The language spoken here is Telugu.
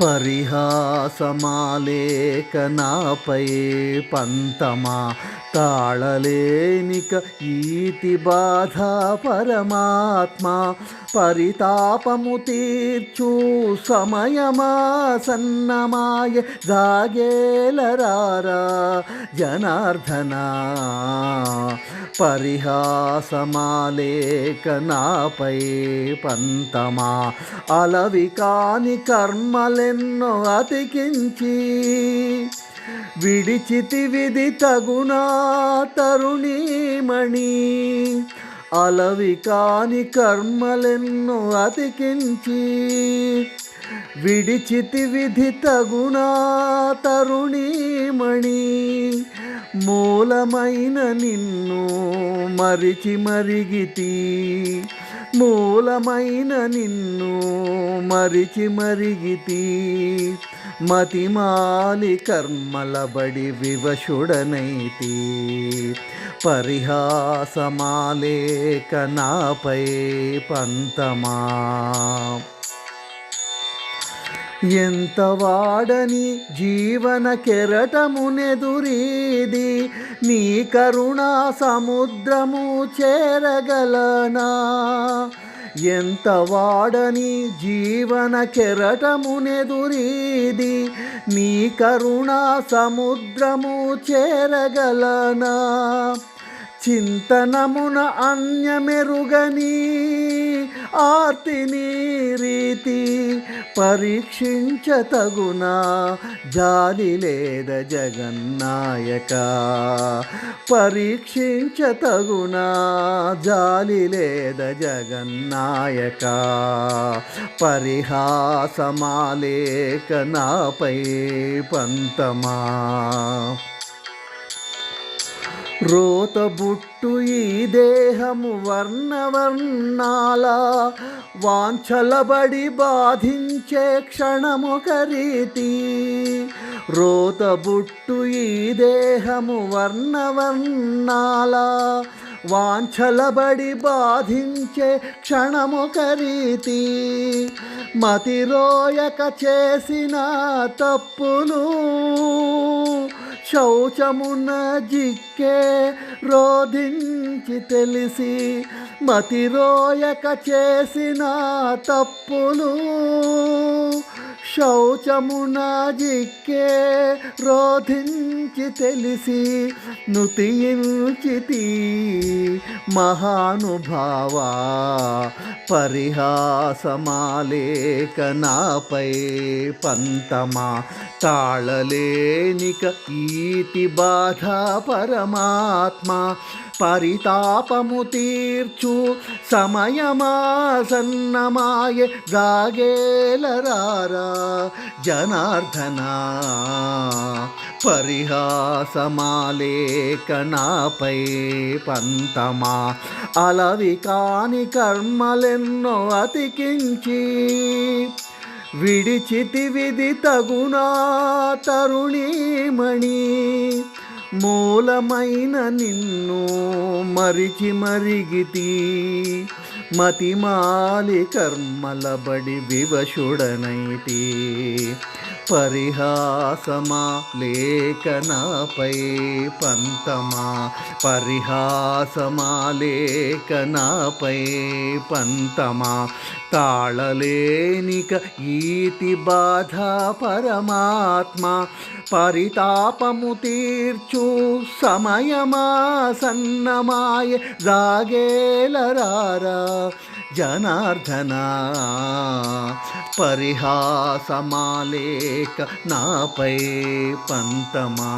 పరిహాసమాలేఖనాపై పంతమా తాళలేనిక ఈతి బాధ పరమాత్మా పరితాపము తీర్చు సమయమా సన్నమాయ జాగేలరారా జనార్దన పరిహాసమాలేఖనాపై పంతమా అలవికాని కర్మలే కర్మలెన్నో అతికించి విడిచితి విధి తగునా తరుణీమణి. అలవి కాని కర్మలెన్నో అతికించి విడిచితి విధి తగునా తరుణీమణి. మూలమైన నిన్ను మరిచి మరిగితి మూలమైన నిన్ను మరిచి మరిగితి మతిమాలి కర్మలబడి వివశుడనైతి. పరిహాసమాలేక నాపై పంతమా. ఎంత వాడని జీవన కెరటమునెదురీది నీ కరుణా సముద్రము చేరగలనా? ఎంత వాడని జీవన కెరటమునెదురీది నీ కరుణా సముద్రము చేరగలనా? చింతనమున అన్యమెరుగని ఆర్తిని రీతి పరీక్షించతగునా జాలి లేద జగన్నాయక. పరీక్షించతగునా జాలి లేద జగన్నాయక. పరిహాసమాలేక నాపై పంతమా. రోతబుట్టు ఈ దేహము వర్ణవర్ణాల వాంఛలబడి బాధించే క్షణమొక రీతి రోతబుట్టు ఈ దేహము వర్ణవర్ణాల వాంఛలబడి బాధించే క్షణమొక రీతి మతిరోయక చేసిన తప్పులు శౌచమున జిక్కే రోధించి తెలిసి మతిరోయక చేసిన తప్పులు శౌచమున జిక్కే రోధించి తెలిసి నుతించితి మహానుభావా పరిహాసమాలేక నాపై పంతమా తాళలేనిక ఈతి బాధ పరమాత్మ పరితాపము తీర్చు సమయమా సన్నమాయ జాగేలరారా జనార్దనా పరిహాసమాలేఖనాపై పంతమా. అలవి కాని కర్మలెన్నో అతికించి విడిచితి విధి తగునా తరుణీమణి. మూలమైన నిన్ను మరిచి మరిగితి మతిమాలి కర్మలబడి వివశుడనైతి పరిహాసమా లేఖనాపై పంతమా? పరిహాసమా లేఖనాపై పంతమా? తాళలేనిక ఈతి బాధ పరమాత్మ? పరితాపము తీర్చు సమయమా? సన్నమాయ జాగేలరారా జనార్దన పరిహాసమాలేక నాపై పంతమా.